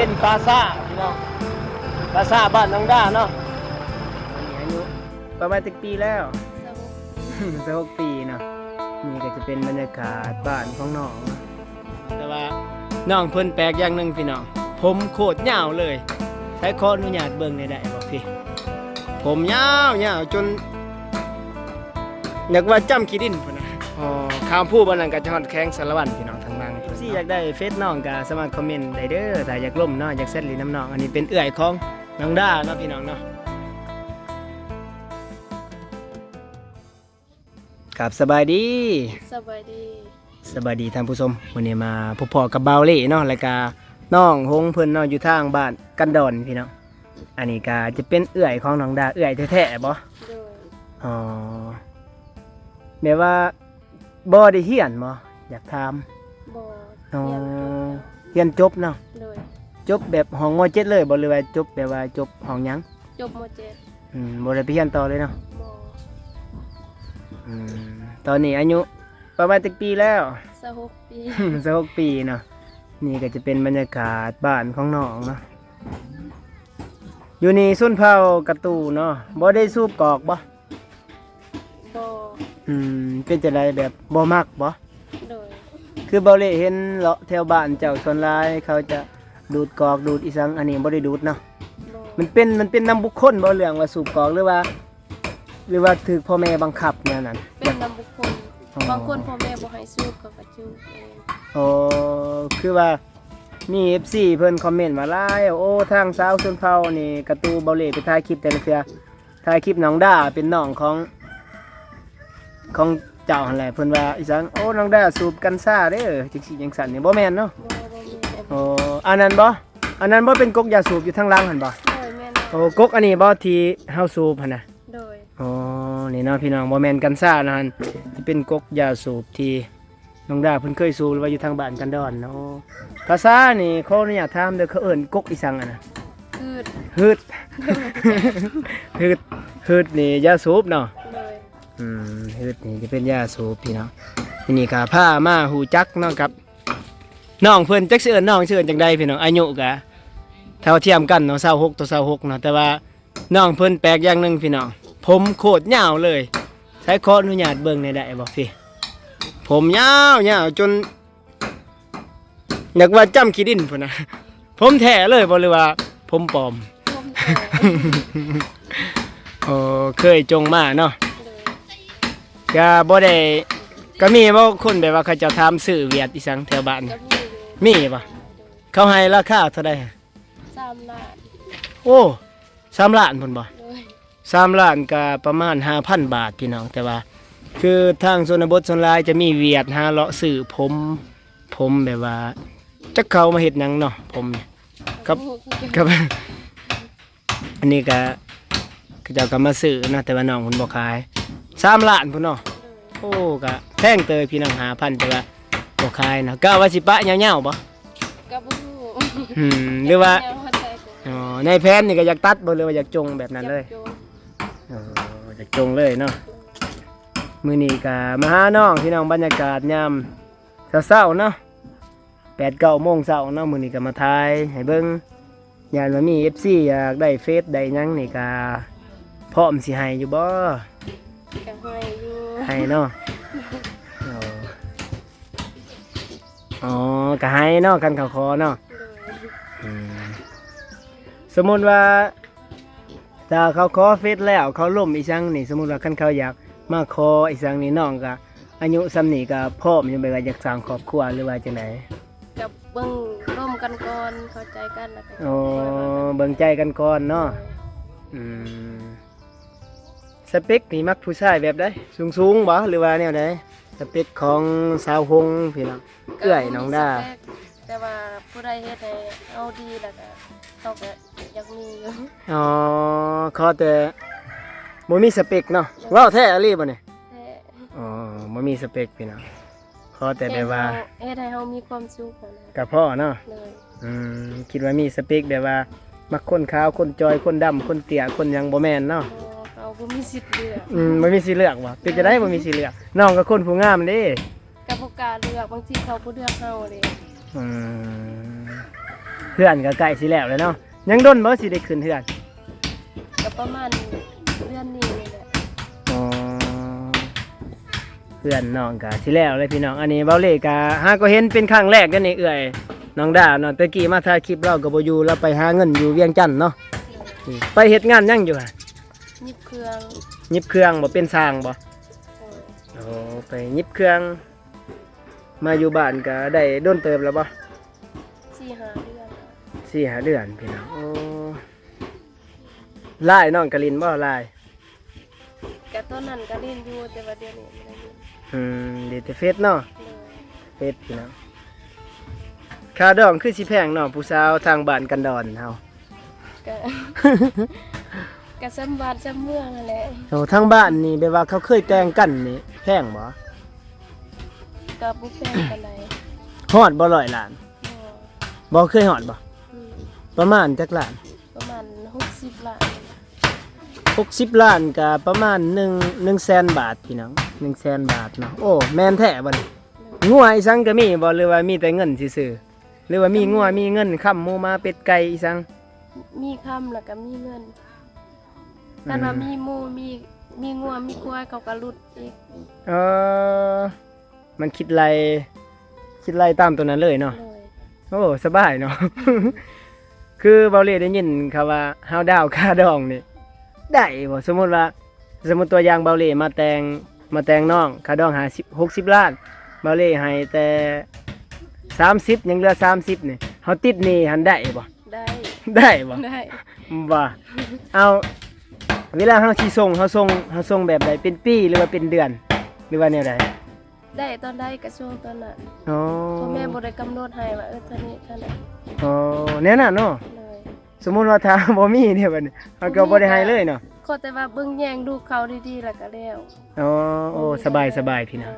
เป็นปราซ่าทพี่น้องปราซ่าทบ้านน้องด้าเนาะอันนี้อายุประมาณตึกปีแล้วสักหกปีเนาะนี่ก็จะเป็นบรรยากาศบ้านของน้องเนาะแต่ว่าน้องเพิ่นแปลกอย่างหนึ่งพี่น้อง ผมโคตรยาวเลย ใช้ขออนุญาตเบิ่งได้ได้บ่พี่ ผมยาวยาวจนอยากว่าจำขี้ดินพุ่นนะอ๋อข้ามผู้บนนั้นก็จะฮอดแข้งสารวัตรพี่น้องทางนั้นสิ อยากได้เฟซน้องก็สามารถคอมเมนต์ได้เด้อถ้าอยากล่มเนาะอยากเซตลีน้ำน้องอันนี้เป็นเอื้อยของน้องด้าเนาะพี่น้องเนาะครับสบายดีสบายดีสบายดีท่านผู้ชมวันนี้มาพบพอกับเบาเล่เนาะแล้วก็น้องหงเพิ่นเนาะอยู่ทางบ้านกันดอนพี่น้องอันนี้ก็จะเป็นเอื้อยของน้องดาเอื้อยแท้ๆบ่โดยอ๋อแบบว่าบ่ได้เฮียนบ่อยากถามบ ออ๋อเรียนจบแล้วเฮียนจบเนาะโดยจบแบบห้องม .7 เลยบ่หรือว่าจบแบบว่าจบห้องหยังจบมเจ็ดอืมบ่ได้ไปเฮียนต่อเลยเนาะบออืมตอนนี้อายุประมาณตึกปีแล้ว สหกปี สักหกปีเนาะนี่ก็จะเป็นบรรยากาศบ้านของน้องเนาะอยู่นี่สุนเผากระตูเนาะบ่ได้สูบกอกบ่บออืมเป็นจะไรแบบบ่มักบ่โดย คือบ่ได้เห็นเลาะแถวบ้านเจ้าส่วนหลายเขาจะดูดกอกดูดอีสังอันนี้บ่ได้ดูดเนาะบอมันเป็นมันเป็นนำบุคคลบ่เรื่องว่าสูบกอกหรือว่า หรือว่าถูกพ่อแม่บังคับแนวนั้นเป็นนำบุคคลอ๋อบางคนพ่อแม่บ่ให้สูบก็กระจูบเองโอ้คือว่ามี FC เพิ่นคอมเมนต์มาหลายโอ้ทางสาวชนเผ่านี่กระตูเบาเล่ไปถ่ายคลิปแต่ละเทื่อถ่ายคลิปน้องด้าเป็นน้องของ ของ เจ้าหั่นแหละเพิ่นว่าอีสังโอ้น้องด้าสูบกัญชาเด้อจังซี่จังซั่นนี่บ่แม่นเนาะบอบ่มีแต่โอ้อันนั้นบ่อันนั้นบ่เป็นกกยาสูบอยู่ทางหล่างหั่นบ่โดยแม่นโอ้กกอันนี้บ่ที่เฮาสูบหั่นน่ะโดยอ๋อนี่เนาะพี่น้องบ่แม่นกัญชานะหั่นที่เป็นกกยาสูบที่น้องด้าเพิ่นเคยสูบหรือว่าอยู่ทางบ้านกันดอนเนาะภาษานี่ขออนุญาตถามเด้อเขาเอิ้นกกอีสังอะนะคืดฮึดฮึดฮึดนี่ยาสูบเนาะโดย อืมฮึดนี่จะเป็นยาสูบพี่น้องทีนี่ก็พามาหูจักเนาะครับน้องเพิ่นจักสิเอิ้นน้องสิเอิ้นจังใดพี่น้องอายุก็เท่าเทียมกันเนาะ26ต่อ26เนาะแต่ว่าน้องเพิ่นแปลกอย่างหนึงพี่น้องผมโคตรยาวเลย ใช้ขออนุญาตเบิ่งได้ได้บ่พี่ผมยาวยาวจนอยากว่าจำขี้ดินพุ่นนะผมแท้เลยบ่หรือว่า ผมปลอมร่วมแถวโอ้เคยจงมาเนาะโดย ก็บ่ได้ก็มีบ่คนแบบว่าเขาเจะถามซื้อเวียดอีสังแถวบ้านก็มีเลยมีป่ะเขาให้ราคาเท่าใดสามล้านโอ้สามล้านพุ่นบ่ โดยสามล้านก็ประมาณ 5,000 บาทพี่น้องแต่ว่า คือทางชนบทส่วนหลายจะมีเวียดหาเลาะซื้อผม ผมแบบว่าจักเขามาเฮ็ดหยังเนาะผมนี่ครับครับ อันนี้ก็ก็เจ้าก็มาซื้อนะแต่ว่าน้องเพิ่นบ่ขาย สามล้านพุ่นเนาะโอ้ก็แพงเตยพี่น้อง5,000แต่ว่าบ่ขายนะก็ว่าสิปะยาวๆบ่ก็บ่รู้อืมหรือว่าแนเข้ใจก็อ๋อในแผนนี่ก็อยากตัดบ่หรือว่าอยากจงแบบนั้นเลยจับโจรเอออยากจงเลยเนาะมื้อนี้ก็มาหาน้องพี่น้องบรรยากาศยามเช้าๆเนาะ8 9โมงเช้าเนาะมื้อนี้ก็มาถ่ายให้เบิ่งยานว่ามี FC อยากได้เฟซได้หยังนี่ก็พร้อมสิให้อยู่บ่ก็ให้อยู่ ให้เนาะอ๋ออ๋อก็ให้เนาะกันเขาขอเนาะโดยอืมสมมุติว่าถ้าเขาขอเฟซแล้วเขาล่มอีสังนี่สมมุติว่าคันเขาอยากมาขออีสังนี่น้องก็อายุซ้ำนี่ก็พร้อมอยู่แบบว่าอยากสร้างครอบครัวหรือว่าจังไดกับเบิ่งร่วมกันก่อนเข้าใจกันแล้วก็โอ้เบิ่งใจกันก่อนเนาะอืม สเปคนี่มักผู้ชายแบบใดสูงๆบ่หรือว่าแนวใดสเปคของสาวหงพี่น้องเอื้อยน้องดาก็มีสเปคแต่ว่าผู้ใดเฮ็ดให้เอาดีแล้วก็ต้องก็อยากมีอยู่อ๋อขอแต่บ่มีสเปคเนาะเว้าแท้อะลีบ่เนี่ยแต่อ๋อบ่มีสเปคพี่น้องขอแต่แบบว่าเฮ็ดให้เฮามีความสุขนั่นแหละกับพ่อเนาะเลยอืมคิดว่ามีสเปคแบบว่ามักคนขาวคนจอยคนดำคนเตี้ยคนหยังบ่แม่นเนาะ บ่เขาบ่มีสิทธิ์เลือกอืมบ่มีสิเลือกว่ะเป็นจะได้บ่มีสิเลือกน้องก็คนผู้งามเด้กับบ่กล้าเลือกบางทีเขาบ่เลือกเฮาเลยอืมเพื่อนก็ใกล้สิแล้วแล้วเนาะยังดนบ่สิได้ขึ้นเพื่อนก็ประมาณเดือนนี้นี่แหละอ๋อเพื่อนน้องก็สิแล้วเลยพี่น้องอันนี้เบาเล่ก็หาก็เห็นเป็นครั้งแรกกันนี่เอื้อยน้องดาเนาะตะกี้มาถ่ายคลิปเราก็บ่อยู่เราไปหาเงินอยู่เวียงจันทน์เนาะนี่ไปเฮ็ดงานหยังอยู่อะ ยิบเครื่องหยิบเครื่องบ่เป็นสร้างบ่เออโอ้ไปหยิบเครื่อง มาอยู่บ้านก็ได้โดนเติบแล้วบ่สี่หาเดือนสี่หาเดือนพี่น้องโอ้ลายน้องกะลินบ่ลายกับต้นนั้นก็เล่นอยู่แต่ว่าเดี๋ยวนี้ไม่ได้เล่นอืมเดี๋ยวแต่เฟซเนาะเลยเฟซพี่น้องค่าดองคือสิแพงเนาะผู้สาวทางบ้านกันดอนเฮาก็ ก็สำบาดสำเมืองนั่นแหละโอ้ทางบ้านนี่แบบว่าเขาเคยแต่งกันนี่แพงบ่ก็บุฟเฟ่กันไหนฮอดบ่ร้อยล้านบ่เคยฮอดบ่อืมประมาณจักล้านประมาณหกสิบล้าน60ล้านก็ประมาณ1 1แสนบาทพี่น้อง1แสนบาทเนาะโอ้แม่นแท้บ่นี่งัวอีสังก็มีบ่หรือว่ามีแต่เงินซื่อๆหรือว่ามีงัวมีเงินค้ำหมูมาเป็ดไก่อีสังมีคำแล้วก็มีเงิน กันว่ามีหมูมีมีงัวมีควายเขาก็รุดอีกเออมันคิดไรคิดไรตามตัวนั้นเลยเนาะเลยโอ้สบายเนาะ คือเบาเล่ได้ยินคำว่าฮาวดาวค่าดองนี่ได้บ่สมมุติว่า สมมุติตัวอย่างเบาเล่มาแต่งมาแต่งน้องค่าดองหา10 60ล้านเบาเล่ให้แต่30ยังเหลือ30นี่เฮาติดหนี่หันได้บ่ได้ได้บ่ได้ ว่าเอา เวลาเฮาสิส่งเฮาส่งเฮาส่งแบบใดเป็นปีหรือว่าเป็นเดือน หรือว่าแนวใดได้ตอนได้กระช่วงตอนนั้นอ๋อพ่อแม่บ่ได้กำหนดให้ว่าเออเท่านี้เท่านั้นอ๋อแน่น่ะเนาะเลยสมมุติว่าถ้าบ่มีเนี่ยบัดนี้เฮาก็บ่ได้ให้เลยเนาะขอแต่ว่าเบิ่งแยงดูเขาดีๆแล้วก็แล้วอ๋อโอ้สบายสบายพี่น้อง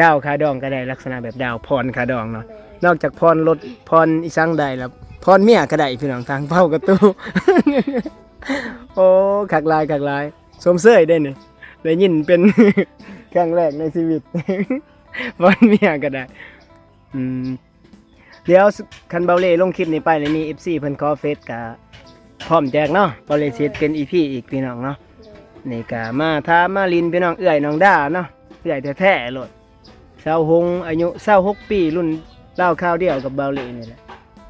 ดาวคาดองก็ได้ลักษณะแบบดาวพรคาดองเนาะเลยนอกจากพรรถพรอีสังได้แล้วพรเมียก็ได้พี่น้องทางเฝ้ากระตู้ โอ้คักลายคักลายสมเสยได้นี่ได้ยินเป็นครั้งแรกในชีวิตพรเมียก็ได้อืมเดี๋ยวคันเบาเล่ลงคลิปนี้ไปเลยมี FC เพิ่นขอเฟซกะพร้อมแจกเนาะเบาเล่สิเฮ็ดเป็น EP อีกพี่น้องเนาะนี่กะมาท้ามาลินพี่น้องเอื้อยน้องด้าเนาะเอื้อยแท้ๆโลดชาวหงอายุ26ปีรุ่นเล่าข้าวเดียวกับเบาหลีนี่แหละ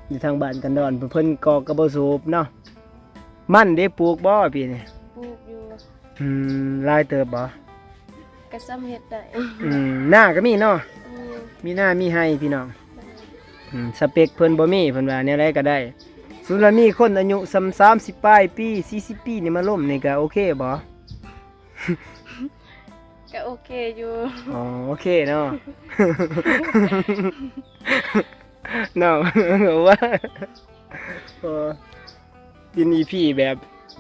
อยู่ทางบ้านกันดอนเพิ่นกอกกระเบ่สูบเนาะ มันได้ปลูกบ่พี่นี่ปลูกอยู่อืมหลายเติบบ่ก็ซ้ำเฮ็ดได้อืมหน้าก็มีเนาะอืมมีหน้ามีให้พี่น้องอืมสเปคเพิ่นบ่มีเพิ่นว่าแนวใดก็ได้สุดแล้วมีคนอายุซ้ำ30ปลายปี40ปีนี่มาล่มนี่ก็โอเคบ่ก็โอเคอยู่อ๋อโอเคเนาะ เนาะว่าเอ อกินอีพี่แบบ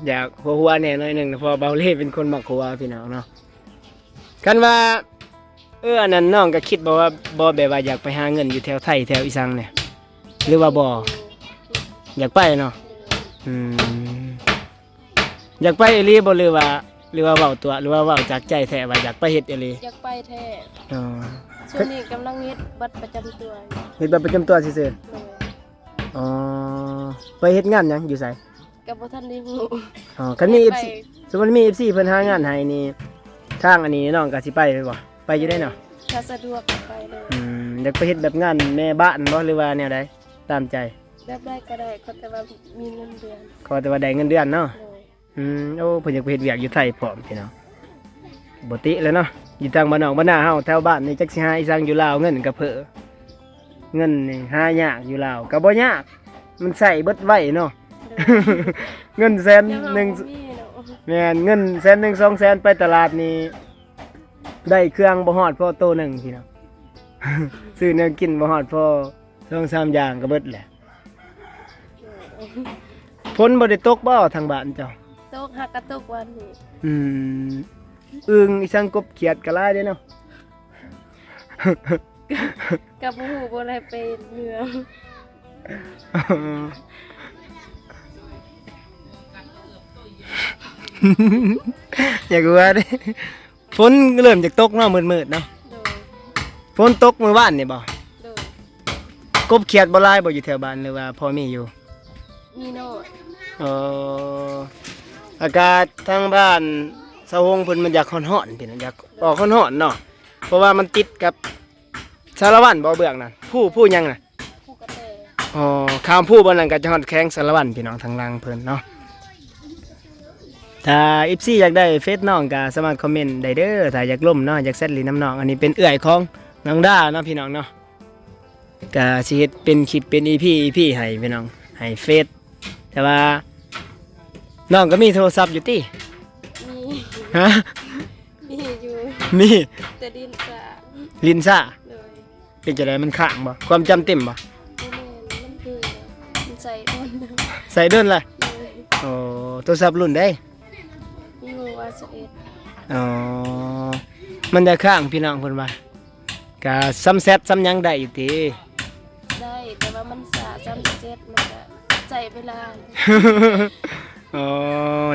อยากหัวหัวๆแหน่หน่อยหนึ่งนะเพอเบาเล่เป็นคนมักหัวพี่น้องเนาะกันว่า เอออันนั้นน้องก็คิดบอกว่าบ่แบบว่าอยากไปหาเงินอยู่แถวไทยแถวอีสังเนี่ยหรือว่าบ่อยากไปเนาะอืมอยากไปอีหลีบ่หรือว่า หรือว่าเว้าตัว หรือว่าเว้าจากใจแท้ว่าอยากไปเฮ็ดอีหลีอยากไปแท้อ๋อช่วงนี้กำลังเฮ็ดบัตรประจำตัวอยู่เฮ็ดบัตรประจำตัวซื่อเลยๆอ๋อไปเฮ็ดงานหยังอยู่ไส ก็บ่ทันได้ฮู้อ๋อคันมีไป FC สมมุติมี FC เพิ่นหางานให้นี่ทางอันนี้น้องก็สิไปไปบ่ไปอยู่ได้เนาะถ้าสะดวกก็ไปเลยอืมอยากไปเฮ็ดแบบงานแม่บ้านบ่หรือว่าแนวใดตามใจ แบบได้ก็ได้ขอแต่ว่ามีเงินเดือนขอแต่ว่าได้เงินเดือนเนาะเลยอืมโอ้เพิ่นอยากไปเฮ็ดเวียกอยู่ไทยพร้อมพี่น้องบ่ติแล้วเนาะอยู่ทางบ้านนอกบ้านนาเฮาแถวบ้านนี่จักสิหาอีสังอยู่ลาวเงินก็เผลอเงินนี่หายากอยู่ลาวก็บ่ยากมันใส่เบิดไว้เนาะ เงินแสนเดี๋ยวหนึ่งเฮาบ่มีเนาะแม่นเงินแสนหนึ่งสองแสนไปตลาดนี่ได้เครื่องบ่ฮอดพอโตหนึ่งพี่น้องซื้อแนวกินบ่ฮอดพอสองสามอย่างก็เบิดแหละฝนบ่ได้ตกบ่ทางบ้านเจ้าตกหักกระตกวันนี้อืมอึงอีสังกบเขียดก็หลายเด้เนาะกับบ่ฮู้บ่ได้ไปเหนือ อยากว่าเด้ฝนเริ่มจากตกเนาะมืดๆเนาะโดยฝนตกมื้อวานนี่บ่โดยกบเขียดบ่หลายบ่อยู่แถวบ้านหรือว่าพอมีอยู่มีโนดเอออากาศทางบ้านสะฮงเพิ่นมันอยากร้อนๆพี่น้องอยากออกร้อนๆเนาะเพราะว่ามันติดกับสารวันบ่เบืองนั่นผู้ผู้หยังน่ะ ผู้กระเต อ๋อข้ามผู้บนนั้นก็จะฮอดแข้งสารวันพี่น้องทางล่างเพิ่นเนาะ ถ้าอิฟซี่อยากได้เฟซน้องก็สามารถคอมเมนต์ได้เด้อถ้าอยากล่มเนาะอยากแซดลีน้ำน้องอันนี้เป็นเอื้อยของน้องด้าเนาะพี่น้องเนาะก็สิเฮ็ดเป็นคลิปเป็น EP EP ให้พี่น้องให้เฟซแต่ว่าน้องก็มีโทรศัพท์อยู่ติมีฮะมีอยู่มีแต่ดินสาลินซ่าเลยเป็นจังไดมันค้างบ่ความจำเต็มบ่บ่แม่นมันคือมันใส่ต้นเลยใส่เดินเลยโอ้โทรศัพท์รุ่นได้ มีงูว่าสเอ็ดอ๋อ มันจะข้างพี่น้องเพิ่นว่าก็ซ้ำแซดซ้ำหยังได้อยู่ติ ได้แต่ว่ามันสาจำเจ็ดมันก็ใส่เวลาอ๋อ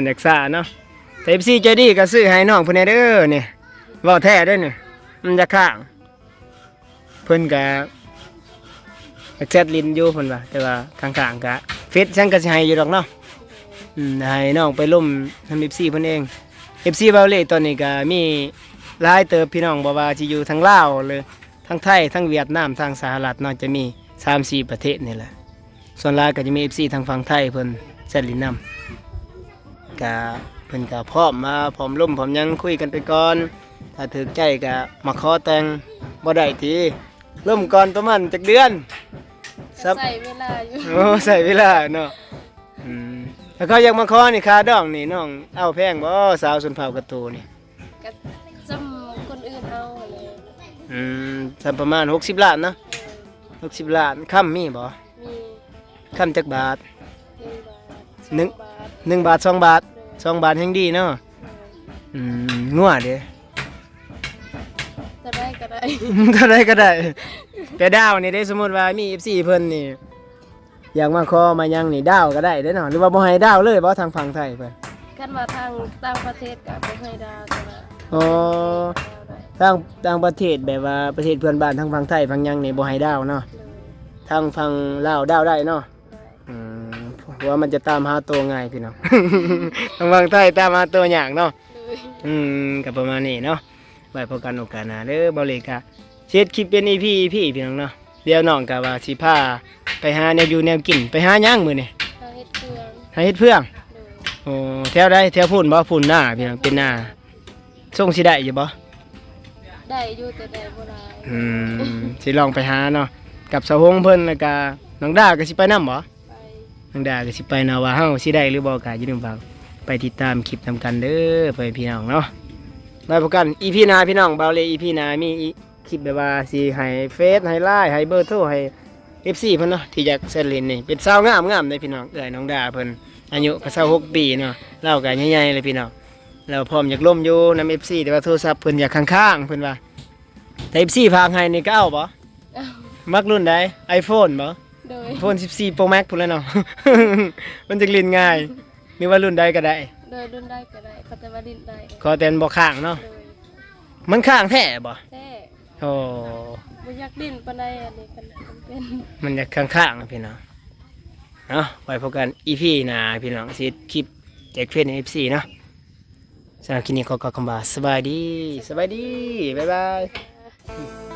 อยากซ่าเนาะแต่ FC ใจดีก็ซื้อให้น้องเพิ่นแหน่เด้อนี่เว้าแท้เด้อนี่มันจะข้าง เพิ่นก็อยากแซดลิ้นอยู่เพิ่นว่าแต่ว่าข้างๆก็เฟซฉันก็สิให้อยู่ดอกเนาะอืมให้น้องไปล่มทำ FC เพิ่นเอง FC เบาเล่ตอนนี้ก็มีหลายเติบพี่น้องบ่ว่าสิอยู่ทางลาวเลยทั้งไทยทั้งเวียดนามทั้งสหรัฐเนาะจะมี3-4ประเทศนี่แหละส่วนหลายก็จะมี FC ทางฝั่งไทยเพิ่นแซดลินนำก็เพิ่นก็พร้อมมาพร้อมล่มพร้อมหยังคุยกันไปก่อน ถ้าถึกใจก็มาขอแต่งบ่ได้ทีล่มก่อนประมาณจักเดือนครับใส่เวลาอยู่ โอ้ใส่เวลาเนาะอืม แล้วก็อยากมาขอนี่ค่าดองนี่น้องเอาแพงบ่สาวสุนเผากระตูนี่ก็จำคนอื่นเอาเลยอืมสัประมาณ 60 ล้านเนาะ60 ล้านค่ำมีบ่มีค่ำจักบาท หนึ่งบาทหนึ่งสอบาท1บาท2บาท2บาทแห่งดีเนาะอืมงัวเด้ จะได้ก็ได้ก็ได้ก็ได้ แต่ดาวนี่ได้สมมุติว่ามี FC เพิ่นนี่ อยากมาขอมายังนี่ดาวก็ได้เด้อเนาะหรือว่าบ่ให้ดาวเลยบ่ทางฝั่งไทยเพิ่นกันมาทางต่างประเทศก็บ่ให้ดาวแต่ว่าอ๋อดาวได้ทางต่างประเทศแบบว่าประเทศเพื่อนบ้านทางฝั่งไทยฝั่งหยังนี่บ่ให้ดาวเนาะเลยทางฝั่งลาวดาวได้เนาะได้อืมเพราะว่ามันจะตามหาตัวง่ายพี่น้อง ทางฝั่งไทยตามหาตัวยากเนาะ เลยอืมก็ประมาณนี้เนาะไว้พบกันโอกาสหน้าเด้อบ่เลยกะเช็ดคลิปเป็น EP EP พี่น้องเนาะ เดี๋ยวน้องก็ว่าสิพาไปหาแนวอยู่แนวกินไปหาหยังมื้อนี่ทางเฮ็ดเครื่องหาเฮ็ดเพื่องเลยโอ้แถวใดแถวพุ่นบ่พุ่นหน้าพี่น้องเป็นหน้าส่งสิได้อยู่บ่ได้อยู่แต่ได้บ่หลายอืมสิลองไปหาเนาะกับสาวหงเพิ่นแล้วก็น้องดาก็สิไปนํบ่ไปน้องดาก็สิไปนะว่าเฮาสิได้หรือบ่ก็อย่าลืมฝากไปติดตามคลิปนำกันเด้อเพื่อนพี่น้องเนาะไว้พบกัน EP หน้าพี่น้องเบาเลย EP หน้ามีอี คลิปแบบว่าสิให้เฟซให้ไลน์ให้เบอร์โทรให้ FC เพิ่นเนาะที่อยากเซ็นลินนี่เป็นสาวงามงามเลยพี่น้องเอ้ยน้องดาเพิ่นอายุก็26ปีเนาะเราก็ใหญ่ๆเลยพี่น้องเราพร้อมอยากล่มอยู่นำ FC แต่ว่าโทรศัพท์เพิ่นอยากข้างๆเพิ่นว่าแต่ FC พากให้นี่ก็เอาบ่เอามักรุ่นใด iPhone บ่โดย iPhone 14 Pro Max พุ่นแล้วเนาะ มันจะลินง่ายหรือว่ารุ่นใดก็ได้ โดยรุ่นได้ก็ได้ก็แต่ว่าดินได้ขอแต่นบ่ข้างเนาะ โดยมันข้างแท้บ่แท้ โอ้บ่อยากดินปานใดอันนี้กันมันเป็นมันจะข้างๆนะพี่น้องเนาะไว้พบกัน EP หน้าพี่น้องสิคลิปแจกเพจใน FC เนาะสำหรับคลิปนี้ขอกล่าวคำว่าสบายดีสบายดีบ๊ายบาย อ่า